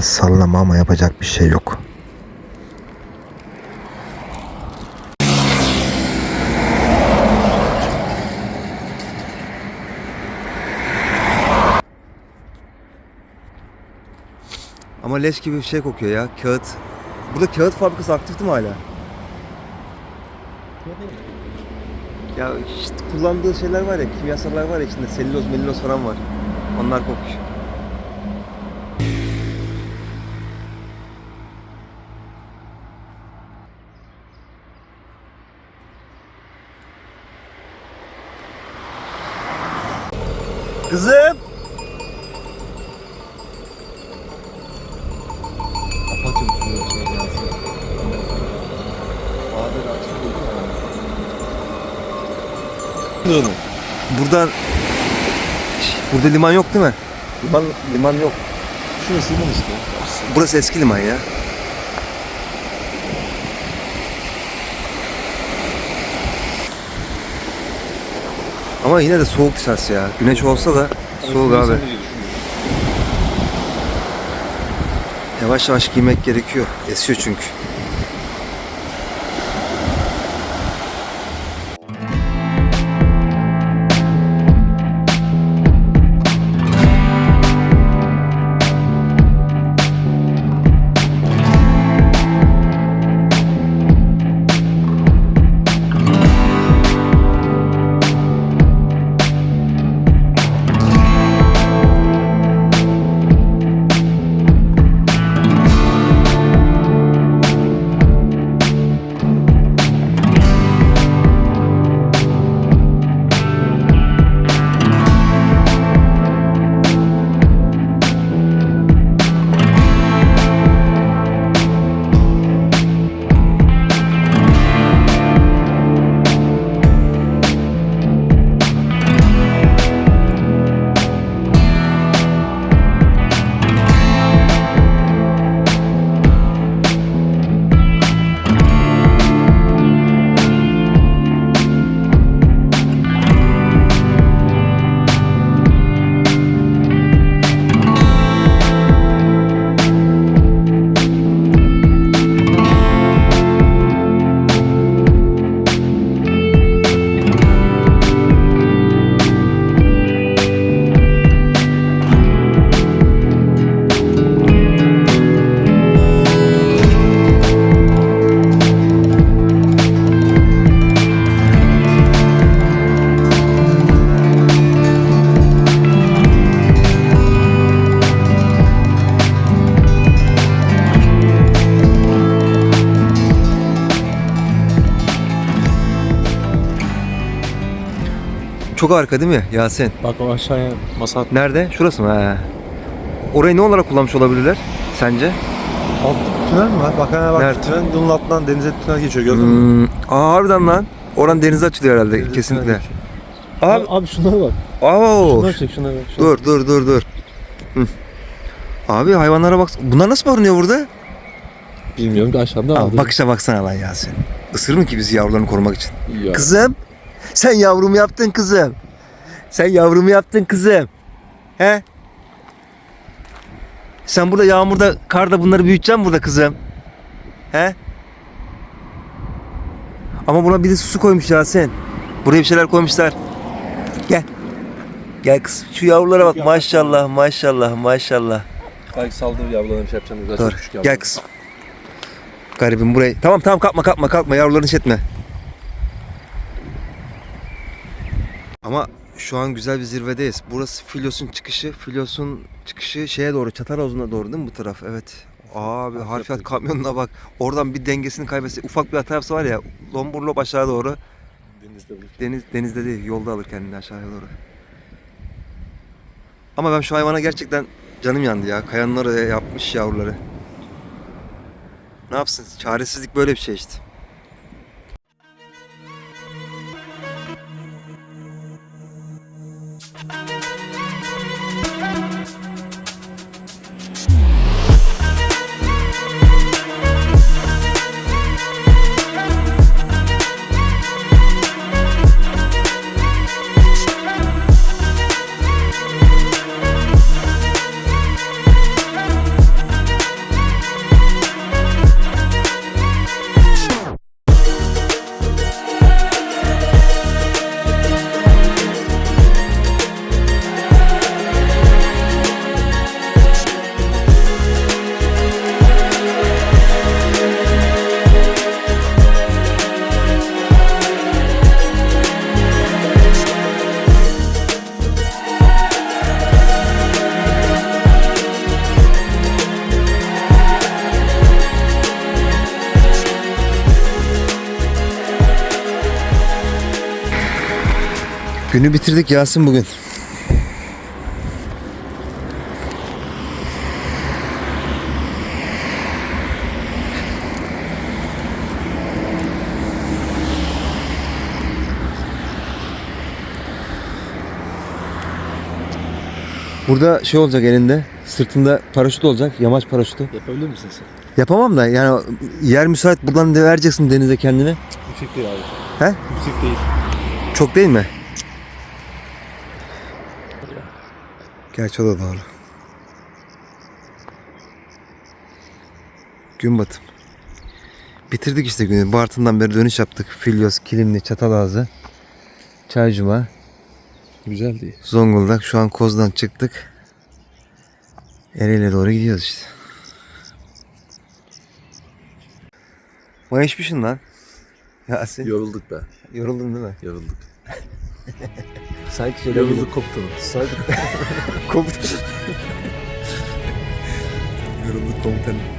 Sallama ama yapacak bir şey yok. Ama leş gibi bir şey kokuyor ya. Kağıt. Burada kağıt fabrikası aktif değil mi hala? Ya işte kullandığı şeyler var ya, kimyasallar var ya içinde selüloz, meliloz falan var. Onlar kokuyor. Kızım! Apaçım şunu şey gelsin. Abi rahatsız Buradan Burada liman yok değil mi? Liman liman yok. Şurası liman işte. Burası eski liman ya. Ama yine de soğuk dışarısı ya. Güneş olsa da soğuk abi. Yavaş yavaş giymek gerekiyor. Esiyor çünkü. Çok arka değil mi Yasin? Bak o aşağıya masa Nerede? Şurası mı? He. Orayı ne olarak kullanmış olabilirler sence? alt tünel mi var? Bak hemen bak Nerede? tünel bunun altından denize tünel geçiyor gördün mü? Hmm, aa harbiden lan. Oran denize açılıyor herhalde Denize kesinlikle. geçiyor. Abi, Abi, abi şunlara bak. aa, Şunlara çek şunlara bak. şunlara. dur dur dur dur. Hı. Abi hayvanlara bak. Bunlar nasıl barınıyor burada? Bilmiyorum ki aşağıda Aa, aldı. bakışa baksana lan Yasin. Isırır mı ki bizi yavrularını korumak için? Ya. Kızım. Sen yavrumu yaptın kızım. Sen yavrumu yaptın kızım. He? Sen burada yağmurda, karda bunları büyüteceksin burada kızım. He? Ama buna birisi su koymuş ya sen. Buraya bir şeyler koymuşlar. Gel. Gel kız. Şu yavrulara bak. Maşallah, maşallah, maşallah. Belki saldır yavrularına bir şey yapacağım. Dur. Gel kızım. Garibim burayı. Tamam tamam kalkma kalkma kalkma. Yavrularını iş etme. Ama şu an güzel bir zirvedeyiz. Burası Filyos'un çıkışı. Filyos'un çıkışı şeye doğru, Çatalhozun'a doğru değil mi bu taraf? Evet. Abi harfiyat kamyonuna bak. Oradan bir dengesini kaybetse ufak bir hata yapsa var ya lomburlop aşağı doğru. Denizde bulur. Deniz denizde değil, yolda alır kendini aşağıya doğru. Ama ben şu hayvana gerçekten canım yandı ya. Kayanın oraya yapmış yavruları. Ne yapsın? Çaresizlik böyle bir şey işte. Günü bitirdik Yasin bugün. Burada şey olacak elinde, sırtında paraşüt olacak, yamaç paraşütü. Yapabilir misin sen? Yapamam da yani yer müsait buradan da vereceksin denize kendini. Yüksek değil abi. He? Yüksek değil. Çok değil mi? Gerçi o da doğru. Gün batım. Bitirdik işte günü. Bartın'dan beri dönüş yaptık. Filyos, Kilimli, Çatalazı, Çaycuma, Güzel değil. Zonguldak. Şu an Koz'dan çıktık. Ereğli'ye doğru gidiyoruz işte. Mayışmışsın lan. Yasin. Yorulduk be. Yoruldun değil mi? Yorulduk. Sanki şöyle Yorulduk komutanım. Sanki komutan. Yorulduk komutanım.